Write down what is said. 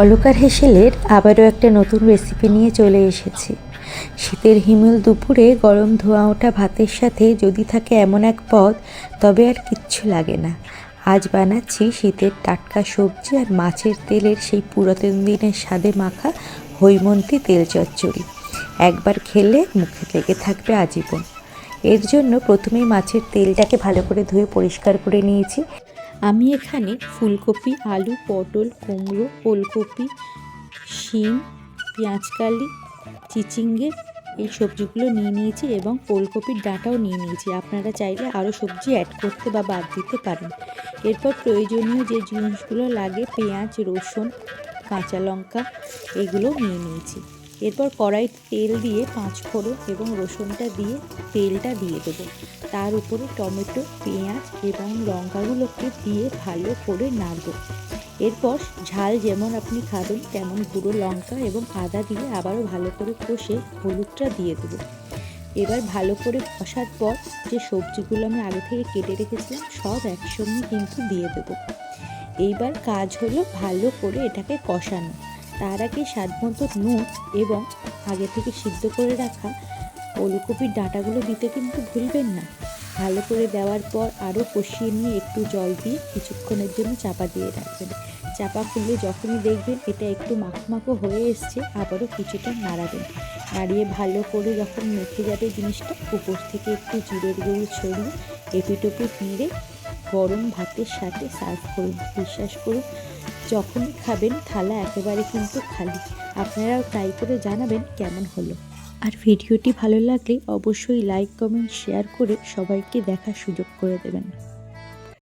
Walker হেসেলের আবারও একটা নতুন রেসিপি নিয়ে চলে এসেছি। শীতের হিমেল দুপুরে গরম ধোঁয়া ওঠা ভাতের সাথে যদি থাকে এমন এক পদ, তবে আর কিচ্ছু লাগে না। আজ বানাচ্ছি শীতের টাটকা সবজি আর মাছের তেলের সেই পুরাতন দিনের স্বাদে মাখা হৈমন্তী তেল চচ্চড়ি। একবার খেলে মুখে লেগে থাকবে আজীবন। এর জন্য প্রথমেই মাছের তেলটাকে ভালো করে ধুয়ে পরিষ্কার করে নিয়েছি। আমি এখানে ফুলকপি, আলু, পটল, কুমড়ো ওলকপি শিম, পেঁয়াজকালি, চিচিঙ্গে এই সবজিগুলো নিয়ে নিয়েছি এবং ওলকপির ডাঁটাও নিয়ে নিয়েছি। আপনারা চাইলে আরও সবজি অ্যাড করতে বা বাদ দিতে পারেন। এরপর প্রয়োজনীয় যে জিনিসগুলো লাগে, পেঁয়াজ, রসুন, কাঁচা লঙ্কা এগুলো নিয়ে নিয়েছি। এরপর কড়াই তেল দিয়ে পাঁচ ফোড়ন এবং রসুনটা দিয়ে তেলটা দিয়ে দেবো। তার উপরে টমেটো, পেঁয়াজ এবং লঙ্কাগুলোকে দিয়ে ভালো করে নাড়ব। এরপর ঝাল যেমন আপনি খাবেন তেমন গুঁড়ো লঙ্কা এবং আদা দিয়ে আবারও ভালো করে কষে হলুদটা দিয়ে দেবো। এবার ভালো করে কষার পর যে সবজিগুলো আমি আগে থেকে কেটে রেখেছিলাম সব একসঙ্গে কিন্তু দিয়ে দেবো। এইবার কাজ হলো ভালো করে এটাকে কষানো। তার আগে স্বাদ মতো নুন এবং আগে থেকে সিদ্ধ করে রাখা ওলকপির ডাঁটাগুলো দিতে কিন্তু ভুলবেন না। ভালো করে দেওয়ার পর আরও কষিয়ে নিয়ে একটু জল দিয়ে কিছুক্ষণের জন্য চাপা দিয়ে রাখবেন। চাপা খুলে যখনই দেখবেন এটা একটু মাখো হয়ে এসছে, আবারও কিছুটা নাড়াবেন। নাড়িয়ে ভালো করে যখন মেখে যাবে জিনিসটা, উপর থেকে একটু জিরের গুঁড়ো ছড়িয়ে এপিটোপিট নেড়ে গরম ভাতের সাথে সার্ভ করুন। বিশ্বাস করুন যখনই খাবেন, থালা একেবারে কিন্তু খালি। আপনারাও ট্রাই করে জানাবেন কেমন হলো। আর ভিডিওটি ভালো লাগলে অবশ্যই লাইক কমেন্ট শেয়ার করে সবাইকে দেখার সুযোগ করে দেবেন।